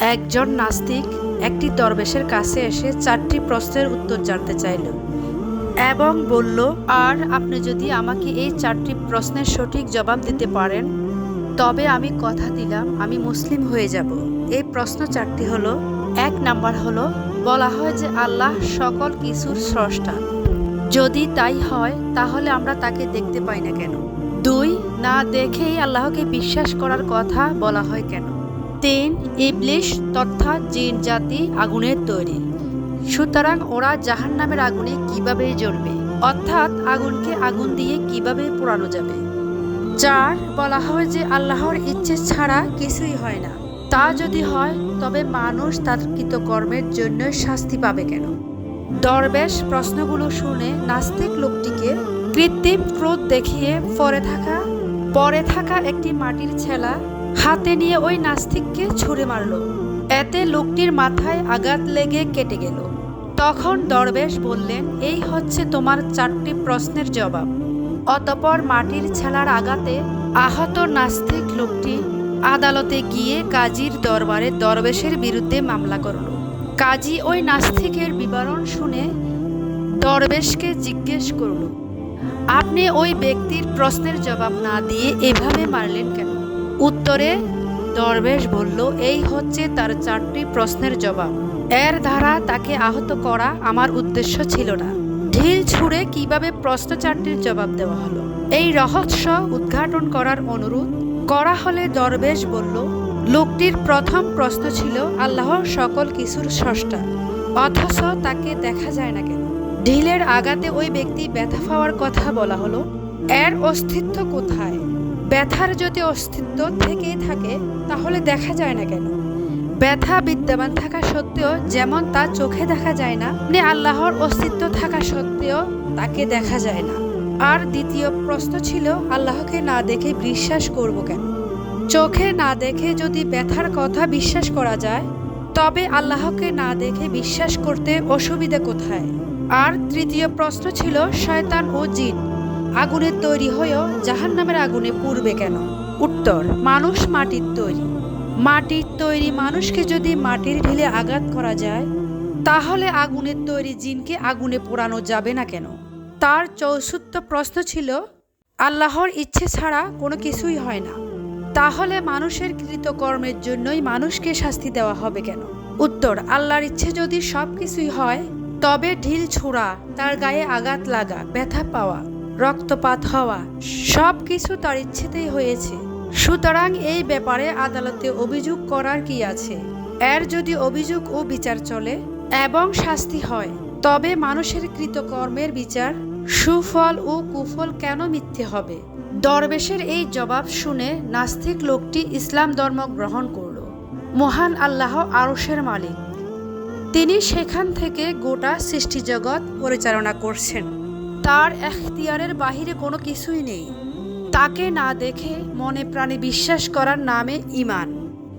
একজন নাস্তিক একটি দরবেশের কাছে এসে চারটি প্রশ্নের উত্তর জানতে চাইল এবং বলল, আর আপনি যদি আমাকে এই চারটি প্রশ্নের সঠিক জবাব দিতে পারেন, তবে আমি কথা দিলাম, আমি মুসলিম হয়ে যাব। এই প্রশ্ন চারটি হলো, এক নাম্বার হলো, বলা হয় যে আল্লাহ সকল কিছুর স্রষ্টা। যদি তাই হয়, তাহলে আমরা তাকে দেখতে পাই না কেন? দুই, না দেখেই আল্লাহকে বিশ্বাস করার কথা বলা হয় কেন? তিন ইবলিশ তথা জিন জাতি আগুনের তৈরি। সুতরাং ওরা জাহান নামের আগুনে কীভাবে জ্বলবে? অর্থাৎ আগুনকে আগুন দিয়ে কীভাবে পোড়ানো যাবে? চার বলা হয় যে আল্লাহর ইচ্ছে ছাড়া কিছুই হয় না। তা যদি হয়, তবে মানুষ তার কৃতকর্মের জন্য শাস্তি পাবে কেন? দরবেশ প্রশ্নগুলো শুনে নাস্তিক লোকটিকে কৃত্রিম ক্রোধ দেখিয়ে পরে থাকা পরে থাকা একটি মাটির ছেলা হাতে নিয়ে ওই নাস্তিককে ছুঁড়ে মারল। এতে লোকটির মাথায় আঘাত লেগে কেটে গেল। তখন দরবেশ বললেন, এই হচ্ছে তোমার চারটি প্রশ্নের জবাব। অতপর মাটির ছেলার আঘাতে আহত নাস্তিক লোকটি আদালতে গিয়ে কাজীর দরবারে দরবেশের বিরুদ্ধে মামলা করল। কাজী ওই নাস্তিকের বিবরণ শুনে দরবেশকে জিজ্ঞেস করল, আপনি ওই ব্যক্তির প্রশ্নের জবাব না দিয়ে এভাবে মারলেন কেন? উত্তরে দরবেশ বলল, এই হচ্ছে তার চারটি প্রশ্নের জবাব। এর দ্বারা তাকে আহত করা আমার উদ্দেশ্য ছিল না। ঢিল ছুঁড়ে কীভাবে প্রশ্ন চারটির জবাব দেওয়া হলো? এই রহস্য উদ্ঘাটন করার অনুরোধ করা হলে দরবেশ বলল, লোকটির প্রথম প্রশ্ন ছিল, আল্লাহর সকল কিছুর স্রষ্টা। অথচ তাকে দেখা যায় না কেন? ঢিলের আঘাতে ওই ব্যক্তি ব্যথা পাওয়ার কথা বলা হলো। এর অস্তিত্ব কোথায়? ব্যথার যদি অস্তিত্ব থেকেই থাকে, তাহলে দেখা যায় না কেন? ব্যথা বিদ্যমান থাকা সত্ত্বেও যেমন তা চোখে দেখা যায় না মানে আল্লাহর অস্তিত্ব থাকা সত্ত্বেও তাকে দেখা যায় না। আর দ্বিতীয় প্রশ্ন ছিল, আল্লাহকে না দেখে বিশ্বাস করব কেন? চোখে না দেখে যদি ব্যথার কথা বিশ্বাস করা যায়, তবে আল্লাহকে না দেখে বিশ্বাস করতে অসুবিধা কোথায়? আর তৃতীয় প্রশ্ন ছিল, শয়তান ও জিন আগুনের তৈরি হয়েও জাহান নামের আগুনে পুড়বে কেন? উত্তর, মানুষ মাটির তৈরি। মাটির তৈরি মানুষকে যদি মাটির ঢিলে আঘাত করা যায়, তাহলে আগুনের তৈরি জিনকে আগুনে পোড়ানো যাবে না কেন? তার চৌষট্ট প্রশ্ন ছিল, আল্লাহর ইচ্ছে ছাড়া কোনো কিছুই হয় না। তাহলে মানুষের কৃতকর্মের জন্যই মানুষকে শাস্তি দেওয়া হবে কেন? উত্তর, আল্লাহর ইচ্ছে যদি সব কিছুই হয়, তবে ঢিল ছোড়া, তার গায়ে আঘাত লাগা, ব্যথা পাওয়া রক্তপাত হওয়া, সব কিছু তার ইচ্ছেতেই হয়েছে। সুতরাং এই ব্যাপারে আদালতে অভিযোগ করার কি আছে? এর যদি অভিযোগ ও বিচার চলে এবং শাস্তি হয়, তবে মানুষের কৃতকর্মের বিচার সুফল ও কুফল কেন মিথ্যে হবে? দরবেশের এই জবাব শুনে নাস্তিক লোকটি ইসলাম ধর্ম গ্রহণ করল। মহান আল্লাহ আরশের মালিক। তিনি সেখান থেকে গোটা সৃষ্টিজগৎ পরিচালনা করছেন। তার এখতিয়ারের বাহিরে কোনো কিছুই নেই। তাকে না দেখে মনে প্রাণে বিশ্বাস করার নামে ইমান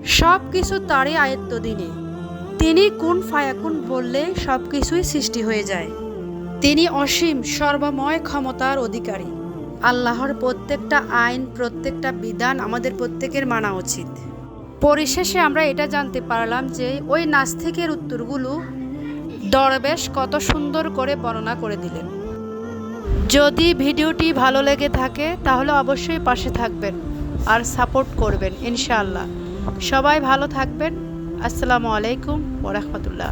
সব কিছু তারই আয়ত্ত দিনে তিনি কোন ফায়াকুন বললে সব কিছুই সৃষ্টি হয়ে যায়। তিনি অসীম, সর্বময় ক্ষমতার অধিকারী। আল্লাহর প্রত্যেকটা আইন, প্রত্যেকটা বিধান আমাদের প্রত্যেকের মানা উচিত। পরিশেষে আমরা এটা জানতে পারলাম যে ওই নাস্তিকের উত্তরগুলো দরবেশ কত সুন্দর করে বর্ণনা করে দিলেন। যদি ভিডিওটি ভালো লেগে থাকে, তাহলে অবশ্যই পাশে থাকবেন আর সাপোর্ট করবেন, ইনশাআল্লাহ। সবাই ভালো থাকবেন। আসসালামু আলাইকুম ওরহমতুল্লাহ